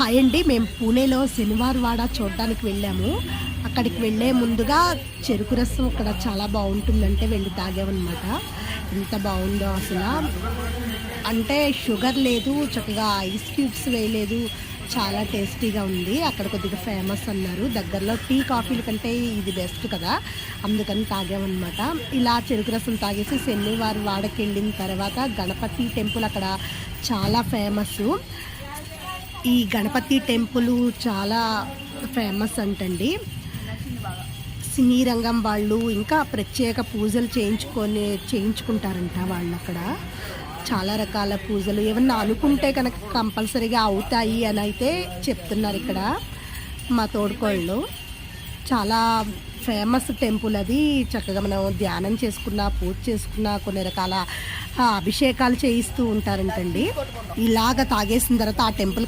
Hi అండి. మేము పూణేలో శనివారవాడ చూడడానికి వెళ్ళాము. అక్కడికి వెళ్ళే ముందుగా చెరుకు రసం అక్కడ చాలా బాగుంటుందంటే వెళ్ళి తాగామన్నమాట. ఎంత బాగుందో అసలు. అంటే షుగర్ లేదు చక్కగా ఐస్ క్యూబ్స్ వేయలేదు. చాలా టేస్టీగా ఉంది. అక్కడ కొద్దిగా ఫేమస్ అన్నారు. దగ్గరలో టీ కాఫీల కంటే ఇది బెస్ట్ కదా. అందుకని తాగామన్నమాట. ఇలా చెరుకు రసం తాగేసి శనివారం వాడకి వెళ్ళిన తర్వాత గణపతి టెంపుల్ అక్కడ చాలా ఫేమస్. ఈ గణపతి టెంపుల్ చాలా ఫేమస్ అంటండి. సినీ రంగం వాళ్ళు ఇంకా ప్రత్యేక పూజలు చేయించుకొని చేయించుకుంటారంట వాళ్ళు అక్కడ చాలా రకాల పూజలు. ఏమన్నా అనుకుంటే కనుక కంపల్సరీగా అవుతాయి అని అయితే చెప్తున్నారు ఇక్కడ మా తోడుకోళ్ళు. చాలా ఫేమస్ టెంపుల్ అది. చక్కగా మనం ధ్యానం చేసుకున్న పూజ చేసుకున్న కొన్ని రకాల అభిషేకాలు చేయిస్తూ ఉంటారంటండి. ఇలాగ తాగేసిన తర్వాత ఆ టెంపుల్